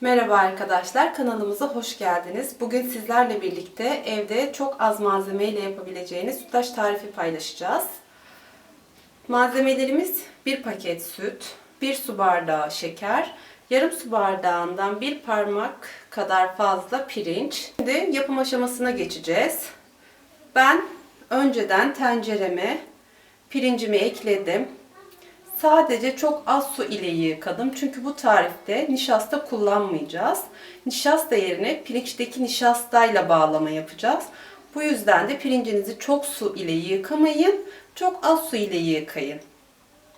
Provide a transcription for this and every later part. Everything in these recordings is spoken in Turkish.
Merhaba arkadaşlar, kanalımıza hoş geldiniz. Bugün sizlerle birlikte evde çok az malzemeyle yapabileceğiniz sütlaç tarifi paylaşacağız. Malzemelerimiz 1 paket süt, 1 su bardağı şeker, yarım su bardağından bir parmak kadar fazla pirinç. Şimdi yapım aşamasına geçeceğiz. Ben önceden tencereme pirincimi ekledim. Sadece çok az su ile yıkadım. Çünkü bu tarifte nişasta kullanmayacağız. Nişasta yerine pirinçteki nişastayla bağlama yapacağız. Bu yüzden de pirincinizi çok su ile yıkamayın. Çok az su ile yıkayın.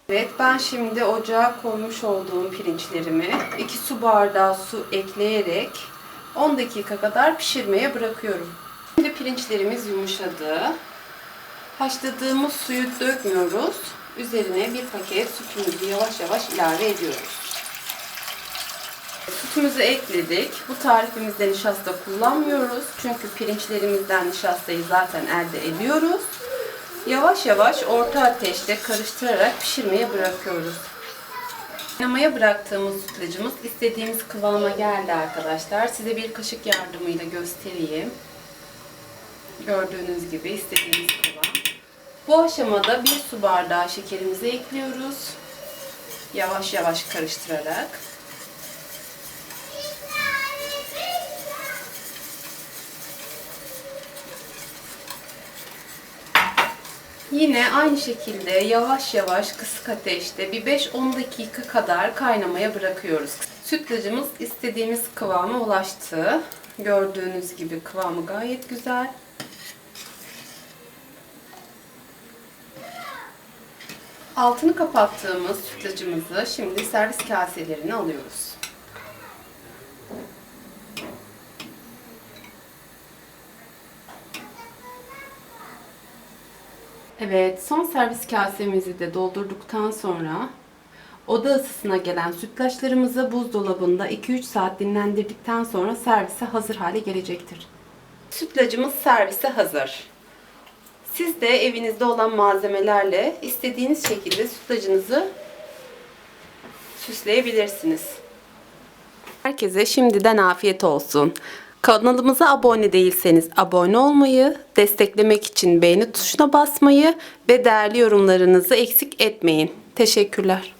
Evet ben şimdi ocağa koymuş olduğum pirinçlerimi 2 su bardağı su ekleyerek 10 dakika kadar pişirmeye bırakıyorum. Şimdi pirinçlerimiz yumuşadı. Haşladığımız suyu dökmüyoruz. Üzerine bir paket sütümüzü yavaş yavaş ilave ediyoruz. Sütümüzü ekledik. Bu tarifimizde nişasta kullanmıyoruz. Çünkü pirinçlerimizden nişastayı zaten elde ediyoruz. Yavaş yavaş orta ateşte karıştırarak pişirmeye bırakıyoruz. Kaynamaya bıraktığımız sütlacımız istediğimiz kıvama geldi arkadaşlar. Size bir kaşık yardımıyla göstereyim. Gördüğünüz gibi istediğimiz. Bu aşamada bir su bardağı şekerimizi ekliyoruz. Yavaş yavaş karıştırarak. Yine aynı şekilde yavaş yavaş kısık ateşte bir 5-10 dakika kadar kaynamaya bırakıyoruz. Sütlacımız istediğimiz kıvama ulaştı. Gördüğünüz gibi kıvamı gayet güzel. Altını kapattığımız sütlacımızı şimdi servis kaselerine alıyoruz. Evet, son servis kasemizi de doldurduktan sonra oda ısısına gelen sütlaçlarımızı buzdolabında 2-3 saat dinlendirdikten sonra servise hazır hale gelecektir. Sütlacımız servise hazır. Siz de evinizde olan malzemelerle istediğiniz şekilde sütlacınızı süsleyebilirsiniz. Herkese şimdiden afiyet olsun. Kanalımıza abone değilseniz abone olmayı, desteklemek için beğeni tuşuna basmayı ve değerli yorumlarınızı eksik etmeyin. Teşekkürler.